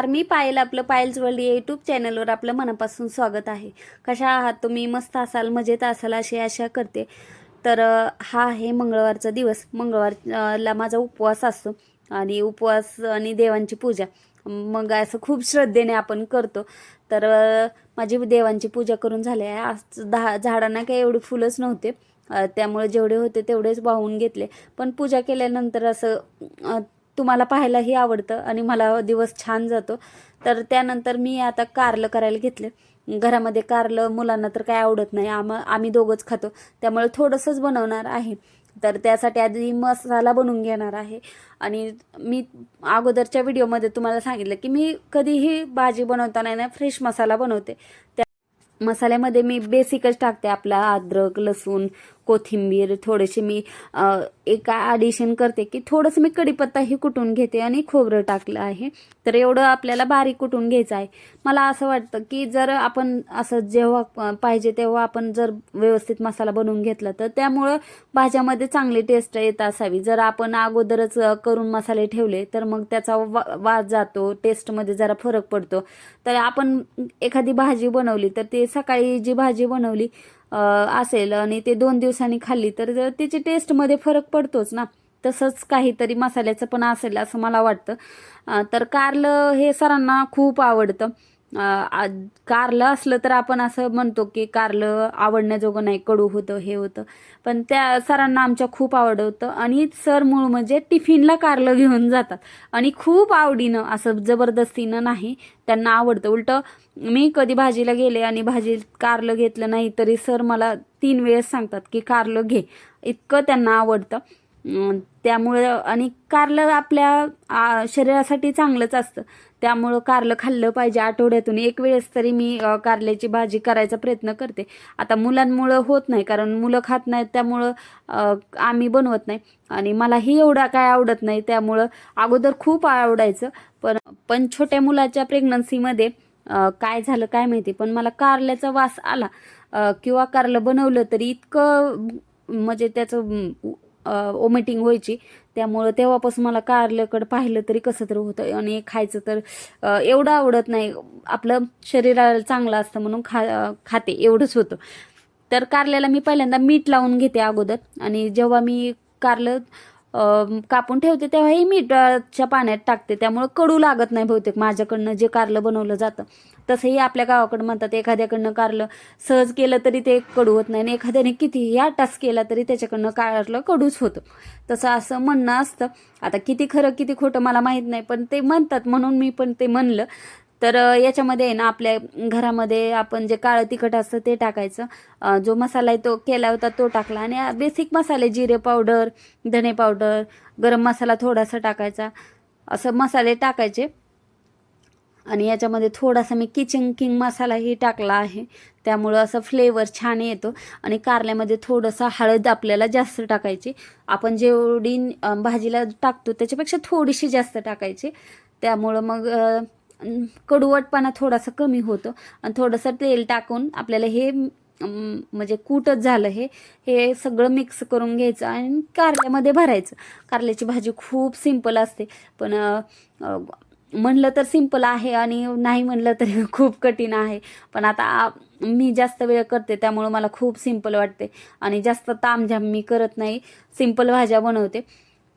नमस्कार मी पायल आपलं piles world या यूट्यूब चॅनलवर आपलं मनापासून स्वागत आहे. कशा आहात तुम्ही? मस्त असाल मजेत असाल अशी आशा करते. तर हा आहे मंगळवारचा दिवस. मंगळवारला माझा उपवास असतो आणि उपवास आणि देवांची पूजा. मग असं खूप श्रद्धेने आपण करतो. तर माझी देवांची पूजा करून झाली आहे. आज दहा झाडांना काही एवढे फुलंच नव्हते. त्यामुळे जेवढे होते तेवढेच वाहून घेतले. पण पूजा केल्यानंतर असं तुम्हाला पाहायलाही आवडतं आणि मला दिवस छान जातो. तर त्यानंतर मी आता कारलं करायला घेतले. घरामध्ये कारलं मुलांना तर काय आवडत नाही. आम आम्ही दोघंच खातो. त्यामुळे थोडंसंच बनवणार आहे. तर त्यासाठी आधी मसाला बनवून घेणार आहे. आणि मी अगोदरच्या व्हिडिओमध्ये तुम्हाला सांगितलं की मी कधीही भाजी बनवताना ना फ्रेश मसाला बनवते. त्या मसाल्यामध्ये मी बेसिकच टाकते आपला अद्रक लसूण कोथिंबीर थोडेसे मी एका ॲडिशन करते की थोडंसं मी कढीपत्ताही कुटून घेते आणि खोबरं टाकलं आहे. तर एवढं आपल्याला बारीक कुटून घ्यायचं आहे. मला असं वाटतं की जर आपण असं जेव्हा पाहिजे तेव्हा आपण जर व्यवस्थित मसाला बनवून घेतला तर त्यामुळं भाज्यामध्ये चांगली टेस्ट येत असावी. जर आपण अगोदरच करून मसाले ठेवले तर मग त्याचा वा वास जातो टेस्टमध्ये जरा फरक पडतो. तर आपण एखादी भाजी बनवली तर ते सकाळी जी भाजी बनवली असेल आणि ते दोन दिवसांनी खाल्ली तर जर त्याची टेस्टमध्ये फरक पडतोच ना. तसंच काहीतरी मसाल्याचं पण असेल असं मला वाटतं. तर कारलं हे सरांना खूप आवडतं. कारलं असलं तर आपण असं म्हणतो की कारलं आवडण्याजोगं नाही कडू होतं हे होतं. पण त्या सरांना आमच्या खूप आवड होतं आणि सर मूळ म्हणजे टिफिनला कारलं घेऊन जातात. आणि खूप आवडीनं असं जबरदस्तीनं नाही त्यांना आवडतं. उलटं मी कधी भाजीला गेले आणि भाजी कारलं घेतलं नाही तरी सर मला तीन वेळेस सांगतात की कारलं घे. इतकं त्यांना आवडतं. त्यामुळे त्यामुळं आणि कारलं आपल्या आ, शरीरासाठी चांगलंच असतं. त्यामुळं कारलं खाल्लं पाहिजे आठवड्यातून. एक वेळेस तरी मी कारल्याची भाजी करायचा प्रयत्न करते. आता मुलांमुळं होत नाही कारण मुलं खात नाहीत त्यामुळं आम्ही बनवत नाही. आणि मलाही एवढा काय आवडत नाही त्यामुळं अगोदर खूप आवडायचं. पण पण छोट्या मुलाच्या प्रेग्नन्सीमध्ये काय झालं काय माहिती पण मला कारल्याचा वास आला. किंवा कारलं बनवलं तरी इतकं म्हणजे त्याचं ओमिटिंग व्हायची त्यामुळं तेव्हापासून मला कारल्याकडं पाहिलं तरी कसं तर होतं. आणि खायचं तर एवढं आवडत नाही. आपलं शरीराला चांगलं असतं म्हणून खा खाते. एवढंच होतं. तर कारल्याला मी पहिल्यांदा मीठ लावून घेते अगोदर. आणि जेव्हा मी कारलं कापून ठेवते तेव्हाही मीठाच्या पाण्यात टाकते. त्यामुळं कडू लागत नाही बहुतेक. माझ्याकडनं जे कारलं बनवलं जातं तसंही आपल्या गावाकडं म्हणतात एखाद्याकडनं कारलं सहज केलं तरी ते कडू होत नाही आणि एखाद्याने कितीही आटास केला तरी त्याच्याकडनं कारलं कडूच होतं. तसं असं म्हणणं असतं. आता किती खरं किती खोटं मला माहीत नाही पण ते म्हणतात म्हणून मी पण ते म्हणलं. तर याच्यामध्ये आहे ना आपल्या घरामध्ये आपण जे काळं तिखट असतं ते टाकायचं. जो मसाला आहे तो केला होता तो टाकला. आणि बेसिक मसाले जिरे पावडर धने पावडर गरम मसाला थोडासा टाकायचा. असं मसाले टाकायचे. आणि याच्यामध्ये थोडासा मी किचन किंग मसालाही टाकला आहे. त्यामुळं असं फ्लेवर छान येतो. आणि कारल्यामध्ये थोडंसं हळद आपल्याला जास्त टाकायची. आपण जेवढी भाजीला टाकतो त्याच्यापेक्षा थोडीशी जास्त टाकायची. त्यामुळं मग कडुवटपणा थोडासा कमी होतो. आणि थोडंसं तेल टाकून आपल्याला हे म्हणजे कूटच झालं हे हे सगळं मिक्स करून घ्यायचं आणि कारल्यामध्ये भरायचं. कारल्याची भाजी खूप सिंपल असते. पण म्हणलं तर सिंपल आहे आणि नाही म्हणलं तरी खूप कठीण आहे. पण आता मी जास्त वेळ करते त्यामुळं मला खूप सिंपल वाटते. आणि जास्त तामझाम मी करत नाही. सिंपल भाज्या बनवते.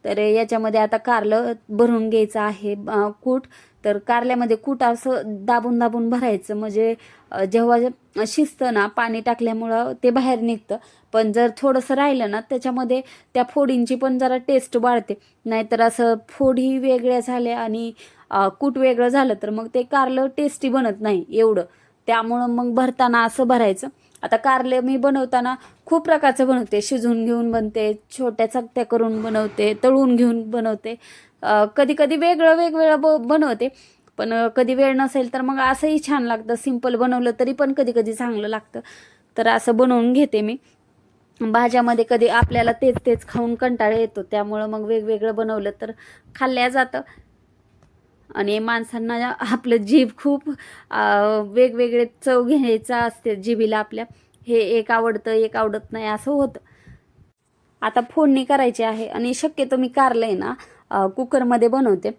तर याच्यामध्ये आता कारलं भरून घ्यायचं आहे कूट. तर कारल्यामध्ये कूट असं दाबून दाबून भरायचं. म्हणजे जेव्हा शिजतं ना पाणी टाकल्यामुळं ते बाहेर निघतं. पण जर थोडंसं राहिलं ना त्याच्यामध्ये त्या फोडींची पण जरा टेस्ट वाढते. नाहीतर असं फोडी वेगळ्या झाल्या आणि कूट वेगळं झालं तर मग ते कारलं टेस्टी बनत नाही एवढं. त्यामुळं मग भरताना असं भरायचं. आता कारले मी बनवताना खूप प्रकारचं बनवते. शिजवून घेऊन बनते छोट्या चकत्या करून बनवते तळून घेऊन बनवते. कधी कधी वेगळं वेगवेगळं ब बनवते. पण कधी वेळ नसेल तर मग असंही छान लागतं. सिंपल बनवलं तरी पण कधी कधी चांगलं लागतं. तर असं बनवून घेते मी. भाज्यामध्ये कधी आपल्याला तेच तेच खाऊन कंटाळा येतो. त्यामुळं मग वेगवेगळं बनवलं तर खाल्ल्या जातं. आणि माणसांना आपलं जीभ खूप वेगवेगळे चव घ्यायचा असते जिभीला आपल्या. हे एक आवडतं एक आवडत नाही असं होतं. आता फोडणी करायची आहे आणि शक्यतो मी कारलं आहे ना कुकरमध्ये बनवते.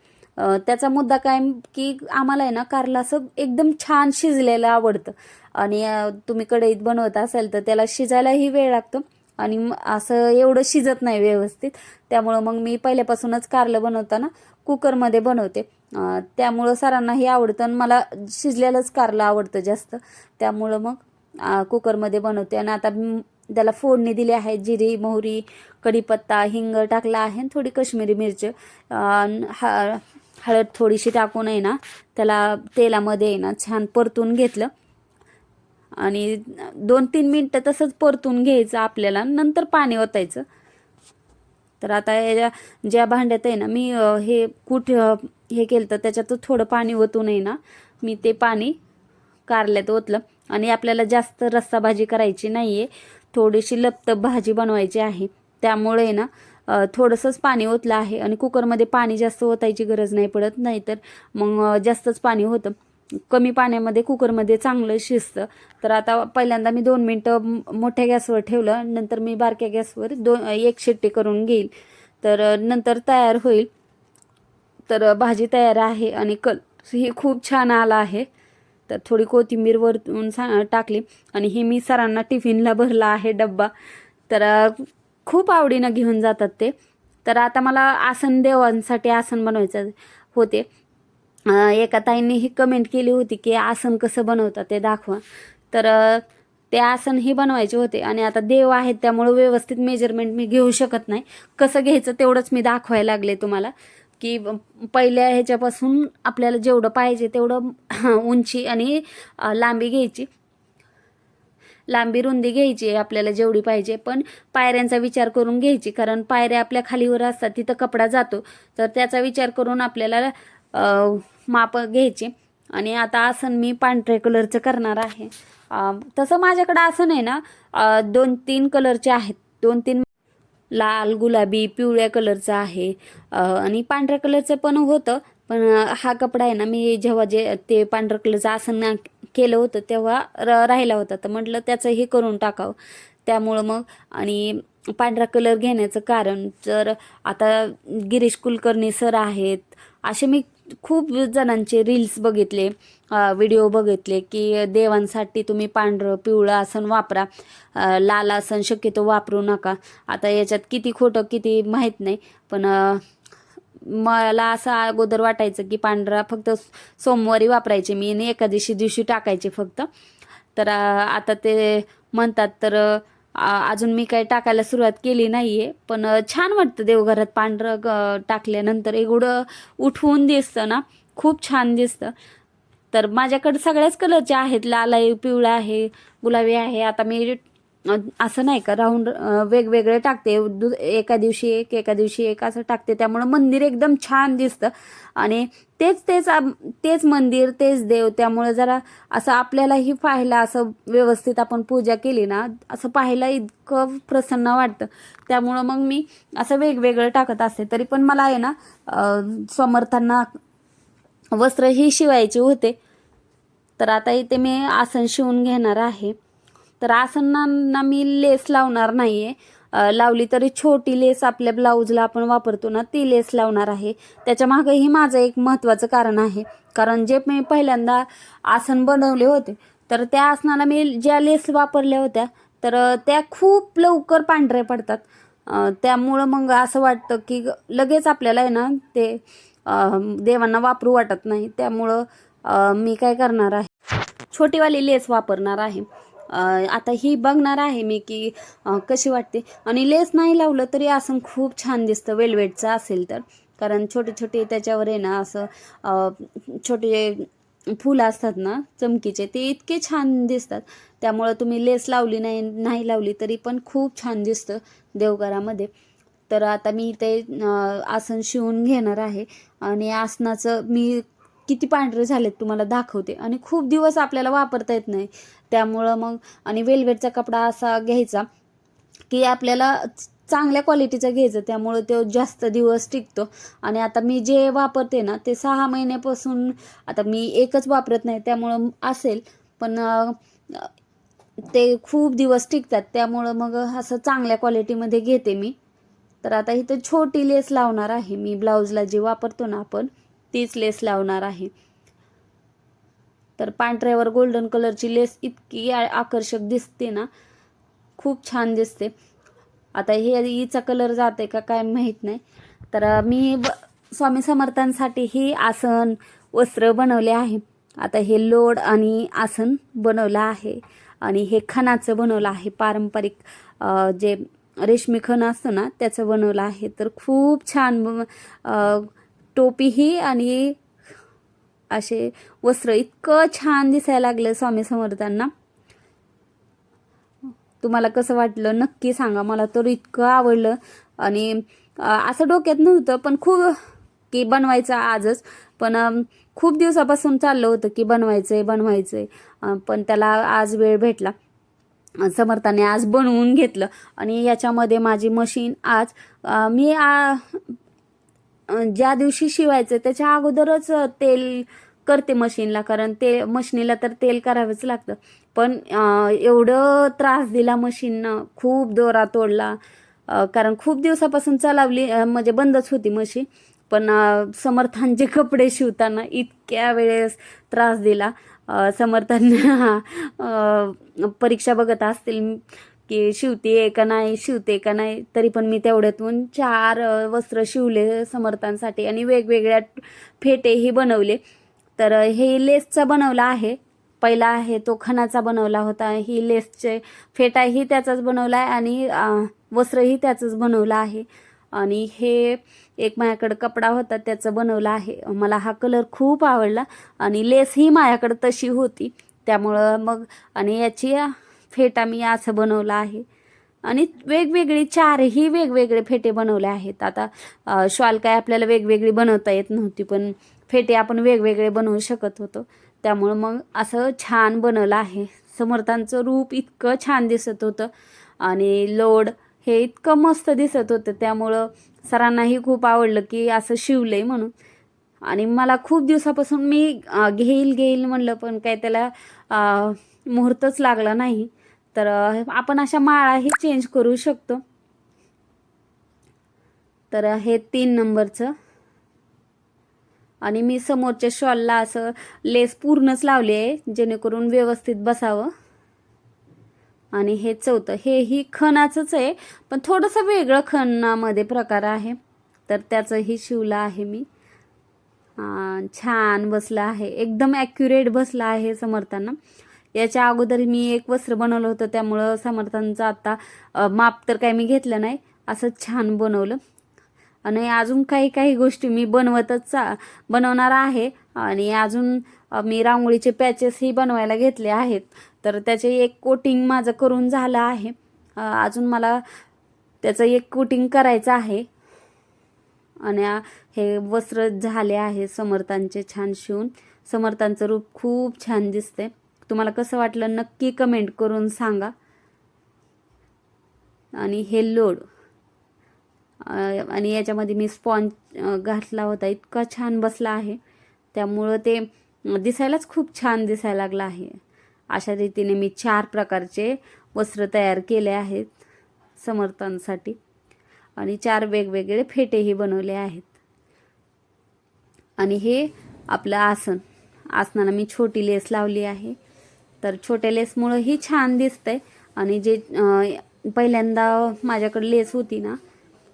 त्याचा मुद्दा काय की आम्हाला आहे ना कारला असं एकदम छान शिजलेलं आवडतं. आणि तुम्ही कढईत बनवत असाल तर त्याला शिजायलाही वेळ लागतो. आणि असं एवढं शिजत नाही व्यवस्थित. त्यामुळं मग मी पहिल्यापासूनच कारलं बनवताना कुकरमध्ये बनवते. त्यामुळं सरांनाही आवडतं आणि मला शिजलेलंच कारलं आवडतं जास्त. त्यामुळं मग कुकरमध्ये बनवते. आणि आता त्याला फोडणी दिली आहे जिरी मोहरी कढीपत्ता हिंग टाकला आहे आणि थोडी कश्मीरी मिरची. ह हळद थोडीशी टाकून आहे ना त्याला तेलामध्ये आहे ना छान परतून घेतलं. आणि दोन तीन मिनटं तसंच परतून घ्यायचं आपल्याला नंतर पाणी ओतायचं. तर आता या ज्या भांड्यात आहे ना मी हे कुठं हे केलं तर त्याच्यातच थोडं पाणी ओतू आहे ना. मी ते पाणी कारल्यात ओतलं. आणि आपल्याला जास्त रस्सा भाजी करायची नाही आहे थोडीशी लपतप भाजी बनवायची आहे. त्यामुळे ना थोडंसंच पाणी ओतलं आहे. आणि कुकरमध्ये पाणी जास्त ओतायची गरज नाही पडत. नाही तर मग जास्तच पाणी होतं. कमी पाण्यामध्ये कुकरमध्ये चांगलं शिजतं. तर आता पहिल्यांदा मी दोन मिनटं मोठ्या गॅसवर ठेवलं. नंतर मी बारक्या गॅसवर दोन एक शिट्टी करून घेईल. तर नंतर तयार होईल. तर भाजी तयार आहे आणि कल ही खूप छान आला आहे. तर थोडी कोथिंबीर वरतून सा टाकली आणि हे मी सरांना टिफिनला भरला आहे डब्बा. तर खूप आवडीनं घेऊन जातात ते. तर आता मला आसन देवांसाठी आसन बनवायचं होते. एका ताईंनी ही कमेंट केली होती की आसन कसं बनवतात ते दाखवा. तर ते आसन ही बनवायचे होते आणि आता देव आहेत त्यामुळं व्यवस्थित मेजरमेंट मी घेऊ शकत नाही. कसं घ्यायचं तेवढंच मी दाखवायला लागले तुम्हाला. की पहिल्या ह्याच्यापासून आपल्याला जेवढं पाहिजे तेवढं उंची आणि लांबी घ्यायची. लांबी रुंदी घ्यायची आपल्याला जेवढी पाहिजे. पण पायऱ्यांचा विचार करून घ्यायची कारण पायऱ्या आपल्या खालीवर असतात तिथं कपडा जातो. तर त्याचा विचार करून आपल्याला माप घ्यायची. आणि आता आसन मी पांढऱ्या कलरचं करणार आहे. तसं माझ्याकडं आसन आहे ना दोन तीन कलरचे आहेत. दोन तीन लाल गुलाबी पिवळ्या कलरचं आहे. आणि पांढऱ्या कलरचं पण होतं. पण हा कपडा आहे ना मी जेव्हा जे ते पांढऱ्या कलरचं आसन केलं होतं तेव्हा र राहिला होता. तर म्हटलं त्याचं हे करून टाकावं. त्यामुळं मग आणि पांढरा कलर घेण्याचं कारण जर आता गिरीश कुलकर्णी सर आहेत. असे मी खूप जणांचे रील्स बघितले व्हिडिओ बघितले की देवांसाठी तुम्ही पांढरं पिवळं आसन वापरा. लाल आसन शक्यतो वापरू नका. आता याच्यात किती खोटं किती माहीत नाही पण मला असं अगोदर वाटायचं की पांढरा फक्त सोमवारी वापरायचे मी आणि एकादशी दिवशी टाकायचे फक्त. तर आता ते म्हणतात तर अजून मी काही टाकायला सुरुवात केली नाही आहे पण छान वाटतं देवघरात पांढरं ग- टाकल्यानंतर. एवढं उठवून दिसतं ना खूप छान दिसतं. तर माझ्याकडे सगळ्याच कलरचे आहेत. लाल आहे पिवळा आहे गुलाबी आहे. आता मी असं नाही का राऊंड वेगवेगळे टाकते. दु एका दिवशी एक एका दिवशी एक असं टाकते. त्यामुळं मंदिर एकदम छान दिसतं. आणि तेच तेच आम- तेच मंदिर तेच देव त्यामुळं जरा असं आपल्यालाही पाहायला असं व्यवस्थित आपण पूजा केली ना असं पाहायला इतकं प्रसन्न वाटतं. त्यामुळं मग मी असं वेगवेगळं टाकत असते. तरी पण मला आहे ना समर्थांना वस्त्र ही शिवायचे होते. तर आता इथे मी आसन शिवून घेणार आहे. तर आसनांना मी लेस लावणार नाही आहे लावली तरी छोटी लेस आपल्या ब्लाऊजला आपण वापरतो ना ती लेस लावणार आहे. त्याच्या मागेही माझं एक महत्त्वाचं कारण आहे. कारण जे मी पहिल्यांदा आसन बनवले होते तर त्या आसनाला मी ज्या लेस वापरल्या होत्या तर त्या खूप लवकर पांढऱ्या पडतात. त्यामुळं मग असं वाटतं की ग- लगेच आपल्याला आहे ना ते देवांना वापरू वाटत नाही. त्यामुळं मी काय करणार आहे? छोटीवाली लेस वापरणार आहे. आता ही बघणार आहे मी की कशी वाटते. आणि लेस नाही लावलं तरी आसन खूप छान दिसतं वेलवेटचं असेल तर. कारण छोटे छोटे त्याच्यावर आहे ना असं छोटे फुलं असतात ना चमकीचे ते इतके छान दिसतात. त्यामुळं तुम्ही लेस लावली नाही नाही लावली तरी पण खूप छान दिसतं देवघरामध्ये. तर आता मी ते आसन शिवून घेणार आहे. आणि आसनाचं मी किती पांढरे झालेत तुम्हाला दाखवते. आणि खूप दिवस आपल्याला वापरता येत नाही. त्यामुळं मग आणि वेलवेटचा कपडा असा घ्यायचा की आपल्याला चांगल्या क्वालिटीचा घ्यायचं. त्यामुळं तो जास्त दिवस टिकतो. आणि आता मी जे वापरते ना ते सहा महिन्यापासून आता मी एकच वापरत नाही. त्यामुळं असेल पण ते खूप दिवस टिकतात. त्यामुळं मग असं चांगल्या क्वालिटीमध्ये घेते मी. तर आता इथं छोटी लेस लावणार आहे मी. ब्लाऊजला जी वापरतो ना आपण तीच लेस लावणार आहे. तर पांढऱ्यावर गोल्डन कलरची लेस इतकी आकर्षक दिसते ना खूप छान दिसते. आता हे हिचा कलर जाते का काय माहीत नाही. तर मी ब स्वामी समर्थांसाठी ही आसन वस्त्र बनवले आहे. आता हे लोड आणि आसन बनवलं आहे. आणि हे खणाचं बनवलं आहे. पारंपरिक जे रेशमी खण असतं ना त्याचं बनवलं आहे. तर खूप छान टोपीही आणि असे वस्त्र इतकं छान दिसायला लागलं स्वामी समर्थांना. तुम्हाला कसं वाटलं नक्की सांगा. मला तर इतकं आवडलं. आणि असं डोक्यात नव्हतं पण खूप की बनवायचं आजच. पण खूप दिवसापासून चाललं होतं की बनवायचं आहे बनवायचं आहे पण त्याला आज वेळ भेटला. समर्थाने आज बनवून घेतलं. आणि याच्यामध्ये माझी मशीन आज मी आ- ज्या दिवशी शिवायचं त्याच्या अगोदरच तेल करते मशीनला कारण ते मशीनीला तर तेल करावंच लागतं. पण एवढं त्रास दिला मशीननं खूप दोरा तोडला कारण खूप दिवसापासून चालवली म्हणजे बंदच होती मशीन. पण समर्थांचे कपडे शिवताना इतक्या वेळेस त्रास दिला. समर्थांना परीक्षा बघत असतील की शिवते का नाही शिवते का नाही तरी पण मी तेवढ्यातून चार वस्त्र शिवले समर्थांसाठी आणि वेगवेगळ्या फेटेही बनवले. तर हे लेसचा बनवला आहे. पहिला आहे तो खणाचा बनवला होता. ही लेसचे फेटाही त्याचाच बनवला आहे आणि वस्त्रही त्याचंच बनवलं आहे. आणि हे एक माझ्याकडं कपडा होता त्याचं बनवलं आहे. मला हा कलर खूप आवडला आणि लेसही माझ्याकडं तशी होती. त्यामुळं मग आणि याची फेटा मी असं बनवलं आहे. आणि वेगवेगळी चारही वेगवेगळे फेटे बनवले आहेत. आता शॉल काय आपल्याला वेगवेगळी बनवता येत नव्हती पण फेटे आपण वेगवेगळे बनवू शकत होतो. त्यामुळं मग असं छान बनवलं आहे. समर्थांचं रूप इतकं छान दिसत होतं. आणि लोड हे इतकं मस्त दिसत होतं. त्यामुळं सरांनाही खूप आवडलं की असं शिवलं आहे म्हणून. आणि मला खूप दिवसापासून मी घेईल घेईल म्हणलं पण काय त्याला मुहूर्तच लागला नाही. तर आपण अशा माळाही चेंज करू शकतो. तर हे तीन नंबरचं. आणि मी समोरच्या शॉलला असं लेस पूर्णच लावली आहे जेणेकरून व्यवस्थित बसावं. आणि हे चौथं. हे ही खणाचंच आहे पण थोडंसं वेगळं खणामध्ये प्रकार आहे. तर त्याचंही शिवलं आहे मी. छान बसलं आहे. एकदम ॲक्युरेट बसलं आहे समर्थांना. याच्या अगोदर मी एक वस्त्र बनवलं होतं त्यामुळं समर्थांचं आता माप तर काही मी घेतलं नाही. असं छान बनवलं. आणि अजून काही काही गोष्टी मी बनवतच चा बनवणार आहे. आणि अजून मी रांगोळीचे पॅचेसही बनवायला घेतले आहेत. तर त्याचे एक कोटिंग माझं करून झालं आहे. अजून मला त्याचं एक कोटिंग करायचं आहे. आणि हे वस्त्र झाले आहे समर्थांचे छान शिवून. समर्थांचं रूप खूप छान दिसते तुम्हाला कसं वाटलं नक्की कमेंट करून सांगा. आणि हे लोड आणि याच्यामध्ये मी स्पॉन्ज घातला होता. इतका छान बसला आहे. त्यामुळं ते दिसायलाच खूप छान दिसायला लागलं आहे. अशा रीतीने मी चार प्रकारचे वस्त्र तयार केले आहेत समर्थांसाठी. आणि चार वेगवेगळे फेटेही बनवले आहेत. आणि हे आपलं आसन. आसनाला मी छोटी लेस लावली आहे. तर छोट्या लेसमुळंही छान दिसतंय. आणि जे पहिल्यांदा माझ्याकडे लेस होती ना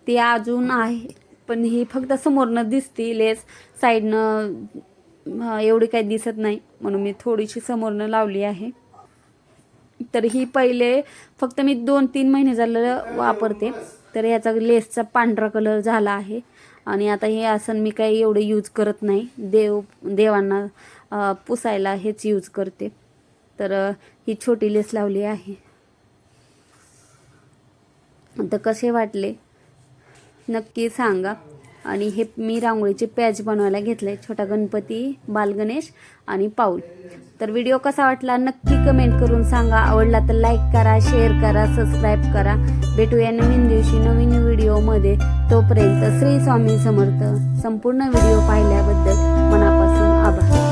ती अजून आहे. पण ही फक्त समोरनं दिसती लेस साईडनं एवढी काही दिसत नाही. म्हणून मी थोडीशी समोरनं लावली आहे. तर ही पहिले फक्त मी दोन तीन महिने झालं वापरते. तर याचा लेसचा पांढरा कलर झाला आहे. आणि आता हे आसन मी काही एवढं यूज करत नाही. देव देवांना पुसायला हेच यूज करते. तर ही छोटी लेस लावली आहे. तर कसे वाटले? नक्की सांगा. आणि हे मी रांगोळीचे पॅच बनवायला घेतले छोटा गणपती बालगणेश आणि पाऊल. तर व्हिडिओ कसा वाटला नक्की कमेंट करून सांगा. आवडला तर लाईक करा शेअर करा सबस्क्राईब करा. भेटूया नवीन दिवशी नवीन व्हिडिओमध्ये. तोपर्यंत श्री स्वामी समर्थ. संपूर्ण व्हिडिओ पाहिल्याबद्दल मनापासून आभार.